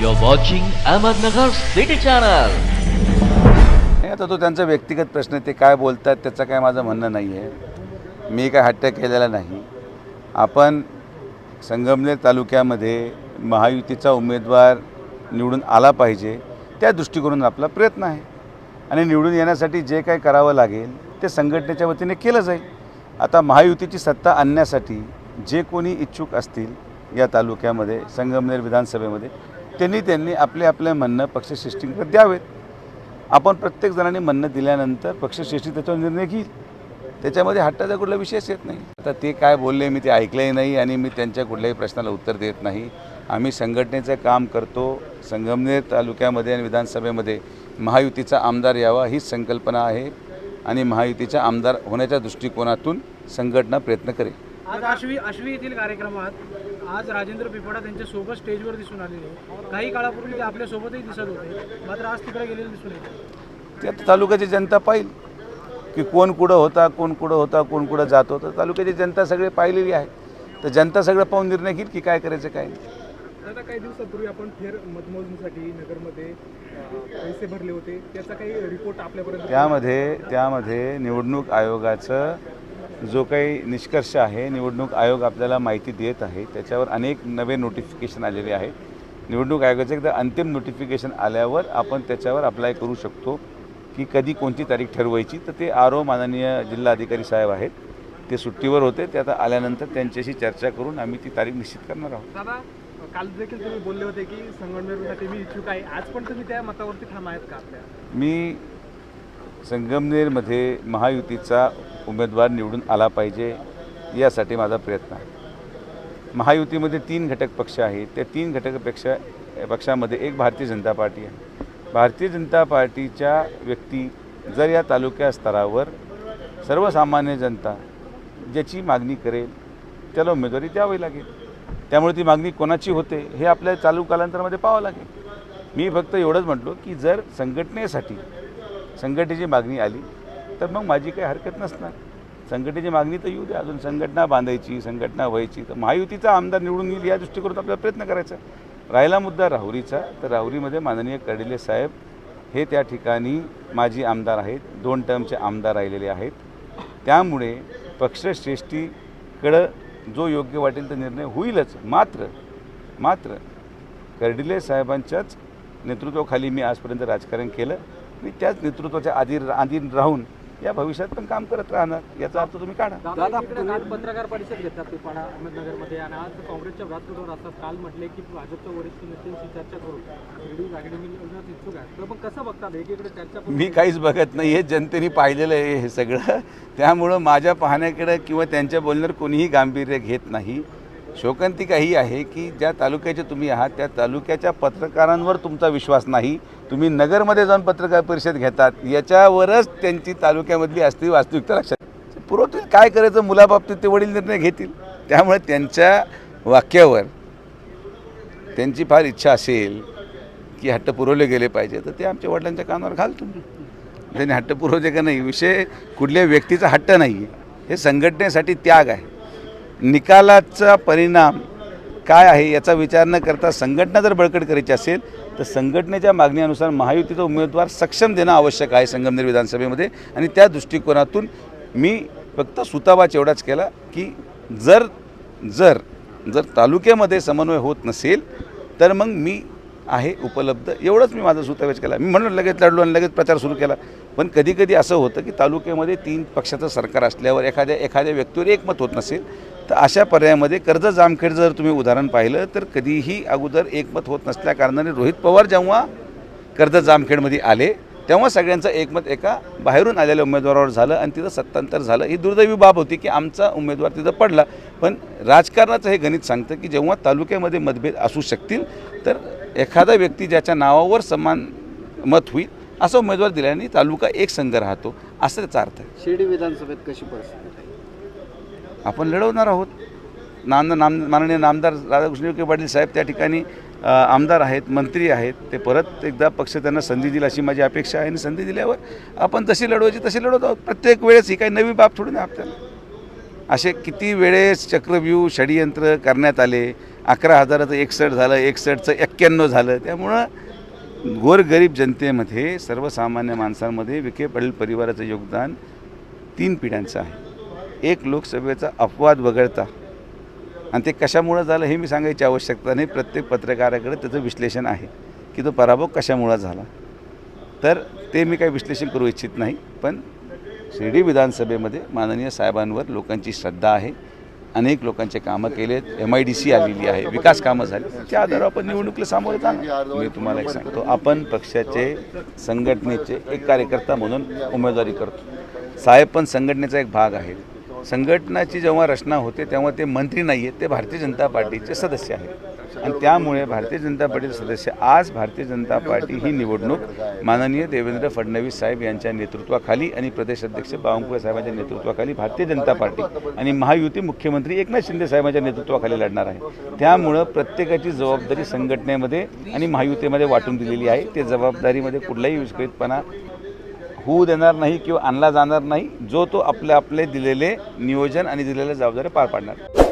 You're watching Ahmednagar city channel नाही, आता तो त्यांचा व्यक्तिगत प्रश्न आहे. ते काय बोलतात त्याचं काय माझं म्हणणं नाही आहे मी काय हट्ट केलेला नाही. आपण संगमनेर तालुक्यामध्ये महायुतीचा उमेदवार निवडून आला पाहिजे त्या दृष्टिकोनातून आपला प्रयत्न आहे. आणि निवडून येण्यासाठी जे काय करावं लागेल ते संघटनेच्या वतीने केलं जाईल. आता महायुतीची सत्ता आणण्यासाठी जे कोणी इच्छुक असतील या तालुक्यामध्ये संगमनेर विधानसभेमध्ये त्यांनी त्यांनी आपले आपले म्हणणं पक्षश्रेष्ठींकडे द्यावेत. आपण प्रत्येक जणांनी म्हणणं दिल्यानंतर पक्षश्रेष्ठी त्याच्यावर निर्णय घेईल. त्याच्यामध्ये हट्टाचा कुठला विषयच येत नाही. आता ते काय बोलले मी ते ऐकलंही नाही आणि मी त्यांच्या कुठल्याही प्रश्नाला उत्तर देत नाही. आम्ही संघटनेचं काम करतो. संगमनेर तालुक्यामध्ये आणि विधानसभेमध्ये महायुतीचा आमदार यावा हीच संकल्पना आहे आणि महायुतीचा आमदार होण्याच्या दृष्टिकोनातून संघटना प्रयत्न करेल. आज आश्वी आश्वी येथील कार्यक्रमात आज राजेंद्र पिपळा त्यांच्यासोबत स्टेजवर दिसून आलेले काही काळापूर्वी ते आपल्या सोबतही दिसत होते मात्र आज तिकडे गेलेले दिसून येते ते आता तालुक्याची जनता पाहिल की कोण कुठं होता कोण कुठं होता कोण कुठं जात होतं. तालुक्याची जनता सगळे पाहिलेली आहे. तर जनता सगळं पाहून निर्णय घेईल की काय करायचं काय नाही. आता काही दिवसापूर्वी आपण फेर मतमोजणीसाठी नगरमध्ये पैसे भरले होते. त्याचा काही रिपोर्ट आपल्यापर्यंत त्यामध्ये त्यामध्ये निवडणूक आयोगाचं जो काही निष्कर्ष आहे निवडणूक आयोग आपल्याला माहिती देत आहे त्याच्यावर अनेक नवे नोटिफिकेशन आलेले आहे निवडणूक आयोगाचं एकदा अंतिम नोटिफिकेशन आल्यावर आपण त्याच्यावर अप्लाय करू शकतो की कधी कोणती तारीख ठरवायची. तर ते आर ओ माननीय जिल्हाधिकारी साहेब आहेत. ते सुट्टीवर होते ते आता आल्यानंतर त्यांच्याशी चर्चा करून आम्ही ती तारीख निश्चित करणार आहोत. काल देखील तुम्ही बोलले होते की संगमनेरसाठी मी इच्छुक आहे. आज पण तुम्ही त्या मतावरती ठाम आहेत का आपल्या? मी संगमनेरमध्ये महायुतीचा उमेदवार निवडून आला पाहिजे यासाठी माझा प्रयत्न आहे. महायुतीमध्ये तीन घटक पक्ष आहेत. त्या तीन घटकपेक्षा पक्षामध्ये एक भारतीय जनता पार्टी आहे. भारतीय जनता पार्टीच्या व्यक्ती जर या तालुक्या स्तरावर सर्वसामान्य जनता ज्याची मागणी करेल त्याला उमेदवारी द्यावी लागेल. त्यामुळे ती मागणी कोणाची होते हे आपल्या चालू कालांतरामध्ये पाहावं लागेल. मी फक्त एवढंच म्हटलो की जर संघटनेसाठी संघटनेची मागणी आली तर मग माझी काही हरकत नसणार. संघटनेची मागणी तर येऊ द्या अजून संघटना बांधायची संघटना व्हायची तर महायुतीचा आमदार निवडून येईल या दृष्टिकोनात आपल्याला प्रयत्न करायचा. राहिला मुद्दा राहुरीचा तर राहुरीमध्ये माननीय कर्डिले साहेब हे त्या ठिकाणी माजी आमदार आहेत दोन टर्मचे आमदार राहिलेले आहेत. त्यामुळे पक्षश्रेष्ठीकडं जो योग्य वाटेल तो निर्णय होईलच. मात्र मात्र कर्डिले साहेबांच्याच नेतृत्वाखाली मी आजपर्यंत राजकारण केलं. मी त्याच नेतृत्वाच्या आधी अधीन राहून या भविष्यात पण काम करत राहणार याचा अर्थ तुम्ही काढा. दादा काल पत्रकार परिषद घेतात पिपाडा अहमदनगरमध्ये आणि आज काँग्रेसच्या व्यासपीठावर असतात. काल म्हटले की भाजपच्या वरिष्ठ नेत्यांशी चर्चा तर मग कसं बघतात? एकीकडे चर्चा मी काहीच बघत नाही. हे जनतेने पाहिलेलं आहे हे सगळं. त्यामुळं माझ्या पाहण्याकडे किंवा त्यांच्या बोलण्यावर कोणीही गांभीर्य घेत नाही. शोकांतिका ही आहे की ज्या तालुक्याचे तुम्ही आहात त्या तालुक्याच्या पत्रकारांवर तुमचा विश्वास नाही. तुम्ही नगरमध्ये जाऊन पत्रकार परिषद घेतात. याच्यावरच त्यांची तालुक्यामधली असती वास्तविकता लक्षात. पुरवतील काय करायचं? मुलाबाबतीत ते वडील निर्णय घेतील. त्यामुळे त्यांच्या वाक्यावर त्यांची फार इच्छा असेल की हट्ट पुरवले गेले पाहिजे तर ते आमच्या वडिलांच्या कानावर घाल तुम्ही. त्यांनी हट्ट पुरवते का नाही? विषय कुठल्या व्यक्तीचा हट्ट नाही आहे हे संघटनेसाठी त्याग आहे. निकालाचा परिणाम काय आहे याचा विचार न करता संघटना जर बळकट करायची असेल तर संघटनेच्या मागणीनुसार महायुतीचा उमेदवार सक्षम देणं आवश्यक आहे संगमनेर विधानसभेमध्ये. आणि त्या दृष्टिकोनातून मी फक्त सुतावाच एवढाच केला की जर जर जर तालुक्यामध्ये समन्वय होत नसेल तर मग मी आहे उपलब्ध. एवढंच मी माझा सुतावेच केला. मी म्हणून लगेच लढलो आणि लगेच प्रचार सुरू केला. पण कधी कधी असं होतं की तालुक्यामध्ये तीन पक्षाचं सरकार असल्यावर एखाद्या एखाद्या व्यक्तीवर एकमत होत नसेल तर अशा पर्यायामध्ये कर्ज जामखेड जर तुम्ही उदाहरण पाहिलं तर कधीही अगोदर एकमत होत नसल्या कारणाने रोहित पवार जेव्हा कर्ज जामखेडमध्ये आले तेव्हा सगळ्यांचं एकमत एका बाहेरून आलेल्या उमेदवारावर झालं आणि तिथं सत्तांतर झालं. ही दुर्दैवी बाब होती की आमचा उमेदवार तिथं पडला. पण राजकारणाचं हे गणित सांगतं की जेव्हा तालुक्यामध्ये मतभेद असू शकतील तर एखादा व्यक्ती ज्याच्या नावावर समान मत होईल असा उमेदवार दिल्याने तालुका एक संघ राहतो असं त्याचा अर्थ आहे. शिर्डी विधानसभेत कशी परिस्थिती आपण लढवणार आहोत. नाम नाम माननीय नामदार राधाकृष्ण विखे पाटील साहेब त्या ठिकाणी आमदार आहेत मंत्री आहेत. ते परत एकदा पक्ष त्यांना संधी दिली अशी माझी अपेक्षा आहे आणि संधी दिल्यावर आपण जशी लढवायची तशी लढवत आहोत. प्रत्येक वेळेस ही काही नवी बाब थोडी नाही आपल्याला. असे किती वेळेस चक्रव्यूह षडयंत्र करण्यात आले. अकरा हजाराचं एकसठ झालं एकसठचं एक्क्याण्णव झालं. त्यामुळं गोरगरीब जनतेमध्ये सर्वसामान्य माणसांमध्ये विखे पाटील परिवाराचं योगदान तीन पिढ्यांचं आहे. एक लोकसभेचा अपवाद वगळता आणि ते कशामुळं झालं हे मी सांगायची आवश्यकता नाही. प्रत्येक पत्रकाराकडे त्याचं विश्लेषण आहे की तो पराभव कशामुळं झाला. तर ते मी काही विश्लेषण करू इच्छित नाही पण शिर्डी विधानसभेमध्ये माननीय साहेबांवर लोकांची श्रद्धा आहे. अनेक लोकांचे कामं केलेत. एम आय डी सी आलेली आहे. विकास कामं झाली. त्या आधारावर आपण निवडणुकीला सामोरं जाणार. मी तुम्हाला एक सांगतो. आपण पक्षाचे संघटनेचे एक कार्यकर्ता म्हणून उमेदवारी करतो. साहेब पण संघटनेचा एक भाग आहे संघटनाची जेव्हा रचना होते तेव्हा ते मंत्री नाही आहेत ते भारतीय जनता पार्टीचे सदस्य आहेत. आणि त्यामुळे भारतीय जनता पार्टीचे सदस्य आज भारतीय जनता पार्टी ही निवडणूक माननीय देवेंद्र फडणवीस साहेब यांच्या नेतृत्वाखाली आणि प्रदेश अध्यक्ष बावनकुळे साहेबांच्या नेतृत्वाखाली भारतीय जनता पार्टी आणि महायुती मुख्यमंत्री एकनाथ शिंदे साहेबांच्या नेतृत्वाखाली लढणार आहे. त्यामुळं प्रत्येकाची जबाबदारी संघटनेमध्ये आणि महायुतीमध्ये वाटून दिलेली आहे. ते जबाबदारीमध्ये कुठलाही विस्कळीतपणा होऊ देणार नाही किंवा आणला जाणार नाही जो तो आपले आपले दिलेले नियोजन आणि दिलेल्या जबाबदारी पार पाडणार.